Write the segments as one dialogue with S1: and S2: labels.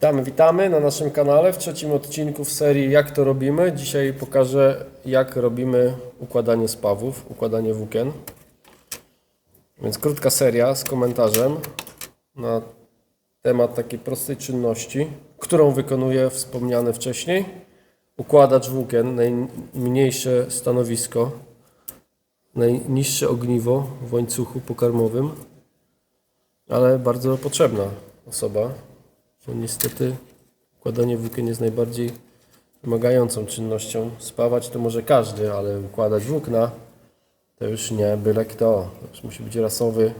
S1: Witamy, witamy na naszym kanale w trzecim odcinku w serii Jak to robimy. Dzisiaj pokażę jak robimy układanie spawów, układanie włókien. Więc krótka seria z komentarzem na temat takiej prostej czynności, którą wykonuje wspomniany wcześniej układacz włókien, najmniejsze stanowisko, najniższe ogniwo w łańcuchu pokarmowym, ale bardzo potrzebna osoba, bo niestety układanie włókien jest najbardziej wymagającą czynnością. Spawać to może każdy, ale układać włókna to już nie byle kto. To musi być rasowy,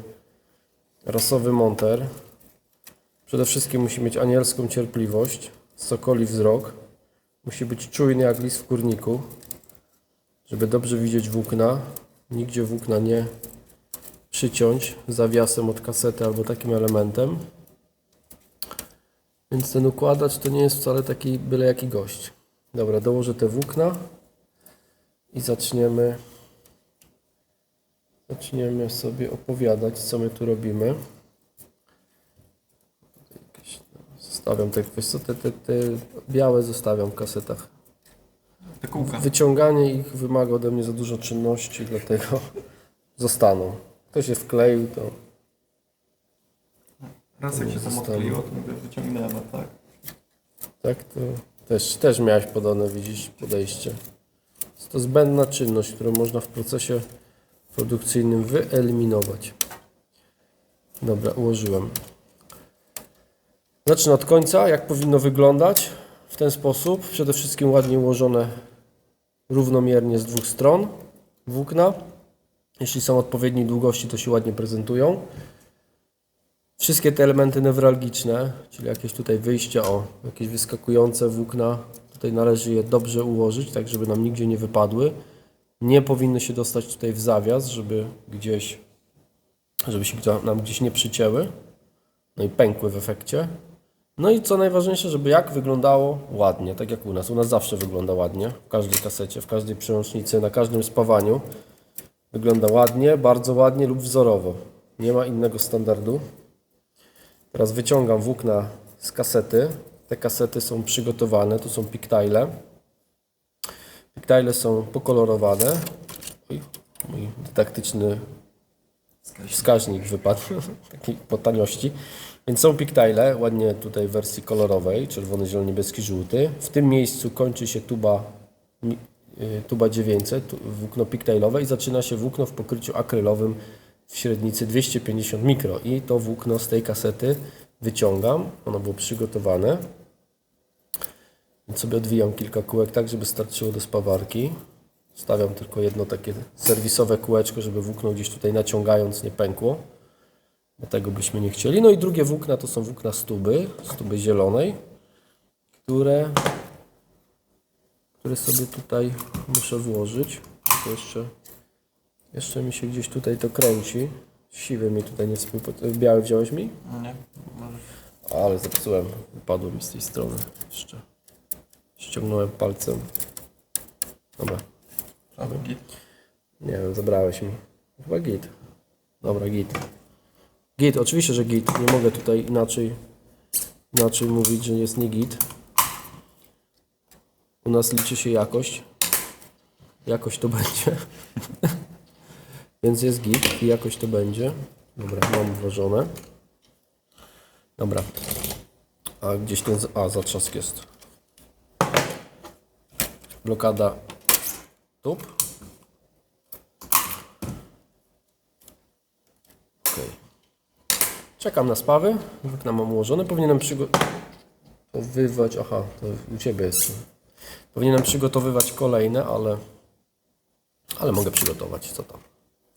S1: rasowy monter. Przede wszystkim musi mieć anielską cierpliwość, sokoli wzrok. Musi być czujny jak lis w kurniku, żeby dobrze widzieć włókna. Nigdzie włókna nie przyciąć zawiasem od kasety albo takim elementem. Więc ten układacz to nie jest wcale taki byle jaki gość. Dobra, dołożę te włókna i zaczniemy zaczniemy sobie opowiadać, co my tu robimy. Zostawiam te, wiesz co, te, te, te białe zostawiam w kasetach.
S2: Te kółka.
S1: Wyciąganie ich wymaga ode mnie za dużo czynności, dlatego zostaną. Ktoś je wkleił, to
S2: Raz jak się tam
S1: Zostało.
S2: odkleiło, to mówię, wyciągnąłem, a tak.
S1: tak to też, też miałeś podane, widzisz, podejście. Jest to zbędna czynność, którą można w procesie produkcyjnym wyeliminować. Dobra, ułożyłem. Zacznę od końca, jak powinno wyglądać. W ten sposób, przede wszystkim ładnie ułożone równomiernie z dwóch stron włókna. Jeśli są odpowiedniej długości, to się ładnie prezentują. Wszystkie te elementy newralgiczne, czyli jakieś tutaj wyjścia, o, jakieś wyskakujące włókna, tutaj należy je dobrze ułożyć, tak żeby nam nigdzie nie wypadły. Nie powinny się dostać tutaj w zawias, żeby gdzieś, żeby się nam gdzieś nie przycięły, no i pękły w efekcie. No i co najważniejsze, żeby jak wyglądało ładnie, tak jak u nas. U nas zawsze wygląda ładnie, w każdej kasecie, w każdej przełącznicy, na każdym spawaniu. Wygląda ładnie, bardzo ładnie lub wzorowo. Nie ma innego standardu. Teraz wyciągam włókna z kasety. Te kasety są przygotowane, tu są piktile. Piktile są pokolorowane. Oj, mój dydaktyczny wskaźnik wypadł, taki po taniości. Więc są piktile, ładnie tutaj w wersji kolorowej, czerwony, zielony, niebieski, żółty. W tym miejscu kończy się tuba, y, tuba 900, tu- włókno piktailowe i zaczyna się włókno w pokryciu akrylowym w średnicy 250 mikro. I to włókno z tej kasety wyciągam, ono było przygotowane. Sobie odwijam kilka kółek tak, żeby starczyło do spawarki. Stawiam tylko jedno takie serwisowe kółeczko, żeby włókno gdzieś tutaj naciągając nie pękło. Bo tego byśmy nie chcieli. No i drugie włókna to są włókna stuby, stuby zielonej, które, które sobie tutaj muszę włożyć. To jeszcze, jeszcze mi się gdzieś tutaj to kręci. Siwy mi tutaj nie współpo... Biały wziąłeś mi?
S2: Nie?
S1: Ale zepsułem. Wypadło mi z tej strony jeszcze. Ściągnąłem palcem. Dobra.
S2: Prawy git.
S1: Nie wiem, zabrałeś mi. Chyba git. Dobra, git. Git, oczywiście, że git. Nie mogę tutaj inaczej, inaczej mówić, że jest nie git. U nas liczy się jakość. Jakość to będzie. Więc jest git i jakość to będzie. Dobra, mam włożone. Dobra. A gdzieś ten... A, zatrzask jest. Blokada tub. Okej. Czekam na spawy. Wykna mam ułożone. Powinienem przygotowywać. Aha, to u Ciebie jest. Powinienem przygotowywać kolejne, ale. Ale mogę przygotować. Co tam?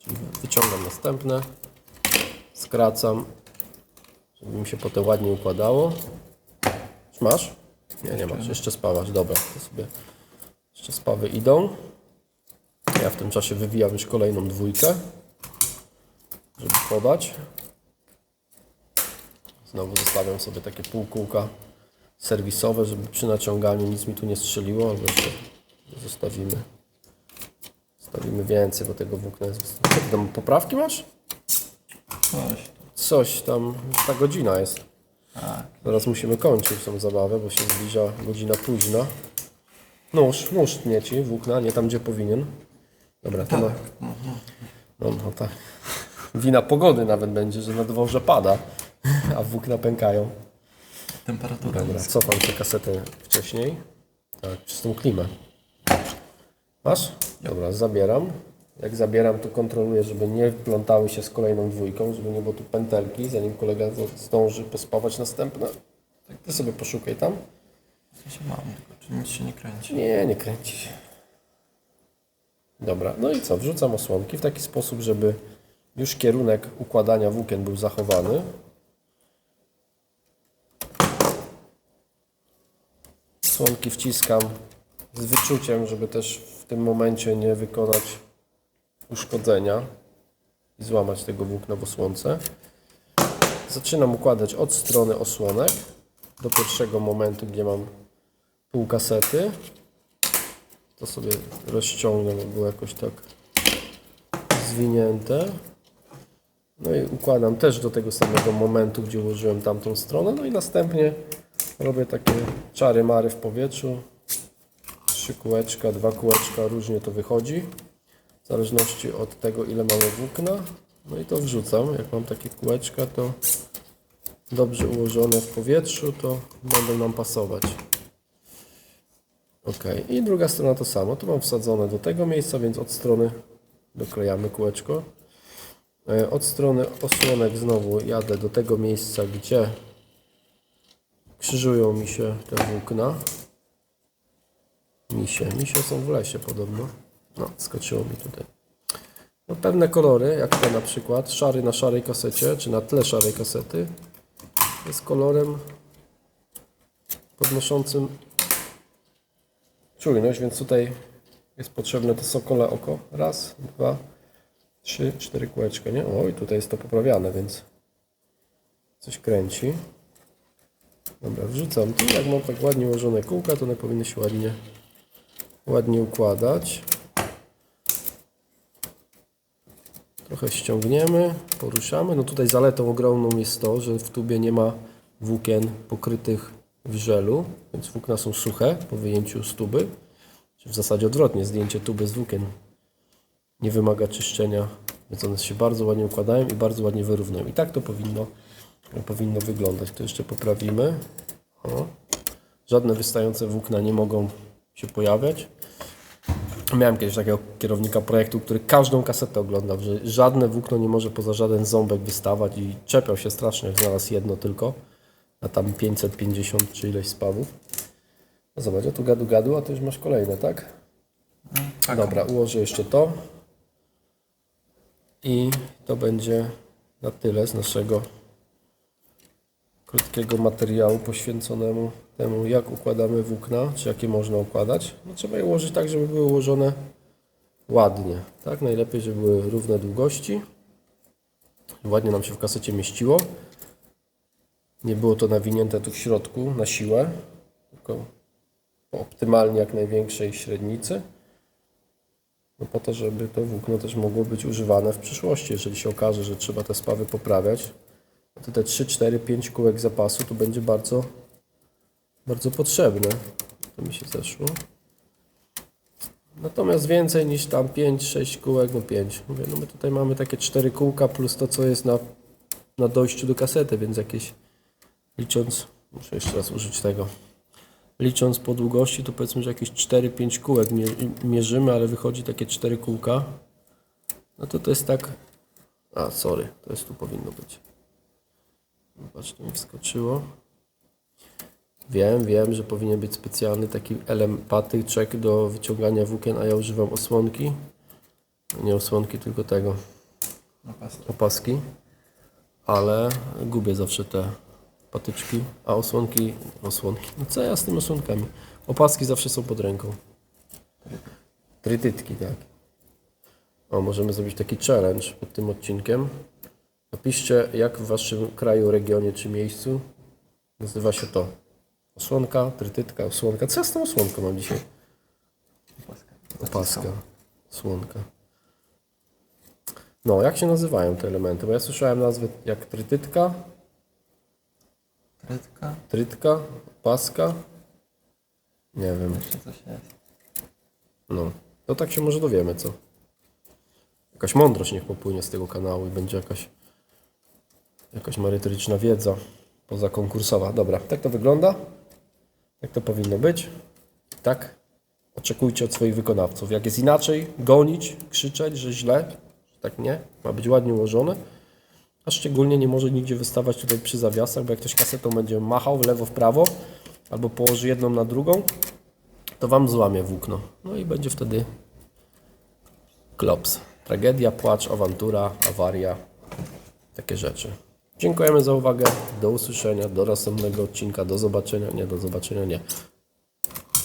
S1: Czyli wyciągam następne. Skracam. Żeby mi się potem ładnie układało. Już masz? Nie, nie masz. Jeszcze spawasz. Dobra, to sobie. Jeszcze spawy idą. Ja w tym czasie wywijam już kolejną dwójkę żeby podać. Znowu zostawiam sobie takie półkółka serwisowe, żeby przy naciąganiu nic mi tu nie strzeliło, ale jeszcze zostawimy. Zostawimy więcej, bo tego włókna jest. Co ty tam poprawki masz?
S2: Coś.
S1: Coś tam, ta godzina jest.
S2: Tak.
S1: Teraz musimy kończyć tą zabawę, bo się zbliża godzina późna. Nóż, nóż tnie ci, włókna, nie tam gdzie powinien. Dobra, to ma... No, no tak. Wina pogody nawet będzie, że na dworze pada, a włókna pękają.
S2: Temperatura
S1: Dobra,
S2: jest.
S1: cofam tę kasetę wcześniej. Tak, czystą klimę. Masz? Dobra, zabieram. Jak zabieram, to kontroluję, żeby nie wplątały się z kolejną dwójką, żeby nie było tu pętelki, zanim kolega zdąży pospawać następne. Tak, ty sobie poszukaj tam.
S2: W sensie mam, tylko czy nic się nie kręci.
S1: Nie, nie kręci się. Dobra, no i co? Wrzucam osłonki w taki sposób, żeby już kierunek układania włókien był zachowany. Osłonki wciskam z wyczuciem, żeby też tym momencie nie wykonać uszkodzenia i złamać tego włókna w osłonce. Zaczynam układać od strony osłonek do pierwszego momentu, gdzie mam pół kasety. To sobie rozciągnę, bo było jakoś tak zwinięte. No i układam też do tego samego momentu, gdzie ułożyłem tamtą stronę. No i następnie robię takie czary mary w powietrzu. Trzy kółeczka, dwa kółeczka, różnie to wychodzi. W zależności od tego, ile mamy włókna. No i to wrzucam. Jak mam takie kółeczka, to dobrze ułożone w powietrzu, to będą nam pasować. Ok, i druga strona to samo. Tu mam wsadzone do tego miejsca, więc od strony doklejamy kółeczko. E, Od strony osłonek znowu jadę do tego miejsca, gdzie krzyżują mi się te włókna. Misie. Misie są w lesie podobno. No, skoczyło mi tutaj. No, pewne kolory, jak te na przykład, szary na szarej kasecie, czy na tle szarej kasety, jest kolorem podnoszącym czujność, więc tutaj jest potrzebne to sokole oko. Raz, dwa, trzy, cztery kółeczka, nie? Oj, tutaj jest to poprawiane, więc coś kręci. Dobra, wrzucam tu. Jak mam tak ładnie ułożone kółka, to one powinny się ładnie, ładnie układać. Trochę ściągniemy, poruszamy. No tutaj zaletą ogromną jest to, że w tubie nie ma włókien pokrytych w żelu, więc włókna są suche po wyjęciu z tuby. W zasadzie odwrotnie, zdjęcie tuby z włókien nie wymaga czyszczenia, więc one się bardzo ładnie układają i bardzo ładnie wyrównują. I tak to powinno, powinno wyglądać. To jeszcze poprawimy. O. Żadne wystające włókna nie mogą się pojawiać. Miałem kiedyś takiego kierownika projektu, który każdą kasetę oglądał, że żadne włókno nie może poza żaden ząbek wystawać i czepiał się strasznie, jak znalazł jedno tylko, a tam 550 czy ileś spawów. No zobacz, tu gadu gadu, a ty już masz kolejne, tak?
S2: Tak.
S1: Dobra, ułożę jeszcze to. I to będzie na tyle z naszego krótkiego materiału poświęconemu temu, jak układamy włókna, czy jakie można układać. No, trzeba je ułożyć tak, żeby były ułożone ładnie. Tak, najlepiej, żeby były równe długości. Ładnie nam się w kasecie mieściło. Nie było to nawinięte tu w środku na siłę, tylko optymalnie jak największej średnicy. No po to, żeby to włókno też mogło być używane w przyszłości, jeżeli się okaże, że trzeba te spawy poprawiać. To te 3, 4, 5 kółek zapasu to będzie bardzo, bardzo potrzebne. To mi się zeszło. Natomiast więcej niż tam 5, 6 kółek, no 5. Mówię, no my tutaj mamy takie 4 kółka plus to, co jest na, na dojściu do kasety, więc jakieś licząc, muszę jeszcze raz użyć tego. Licząc po długości, to powiedzmy, że jakieś 4-5 kółek mie- mierzymy, ale wychodzi takie 4 kółka. No to to jest tak. A, sorry, to jest tu powinno być. Zobacz, to mi wskoczyło. Wiem, wiem, że powinien być specjalny taki element, patyczek do wyciągania włókien, a ja używam osłonki. Nie osłonki, tylko tego,
S2: pas.
S1: opaski. Ale gubię zawsze te patyczki, a osłonki, osłonki. No co ja z tymi osłonkami? Opaski zawsze są pod ręką. Trytytki, tak. O, możemy zrobić taki challenge pod tym odcinkiem. Napiszcie, jak w waszym kraju, regionie czy miejscu nazywa się to. Osłonka, trytytka, osłonka. Co ja z tą osłonką mam dzisiaj?
S2: Opaska.
S1: Opaska, słonka. No, jak się nazywają te elementy? Bo ja słyszałem nazwę jak trytytka,
S2: Trytka.
S1: Trytka, paska. Nie wiem.
S2: Jeszcze coś jest.
S1: No, to tak się może dowiemy, co? Jakaś mądrość niech popłynie z tego kanału i będzie jakaś, jakaś merytoryczna wiedza pozakonkursowa. Dobra, tak to wygląda. Tak to powinno być. Tak. Oczekujcie od swoich wykonawców. Jak jest inaczej, gonić, krzyczeć, że źle, że tak nie. Ma być ładnie ułożone. A szczególnie nie może nigdzie wystawać tutaj przy zawiasach, bo jak ktoś kasetą będzie machał w lewo, w prawo, albo położy jedną na drugą, to Wam złamie włókno. No i będzie wtedy klops. Tragedia, płacz, awantura, awaria, takie rzeczy. Dziękujemy za uwagę. Do usłyszenia, do następnego odcinka, do zobaczenia. Nie, do zobaczenia nie.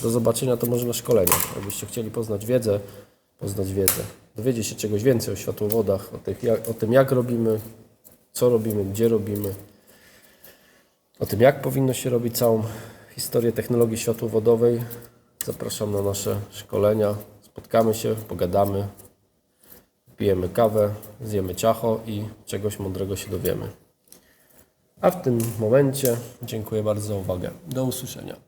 S1: Do zobaczenia to może na szkoleniu. Jakbyście chcieli poznać wiedzę, poznać wiedzę. Dowiedzieć się czegoś więcej o światłowodach, o, tych, jak, o tym jak robimy, co robimy, gdzie robimy, o tym jak powinno się robić całą historię technologii światłowodowej. Zapraszam na nasze szkolenia. Spotkamy się, pogadamy, pijemy kawę, zjemy ciacho i czegoś mądrego się dowiemy. A w tym momencie dziękuję bardzo za uwagę. Do usłyszenia.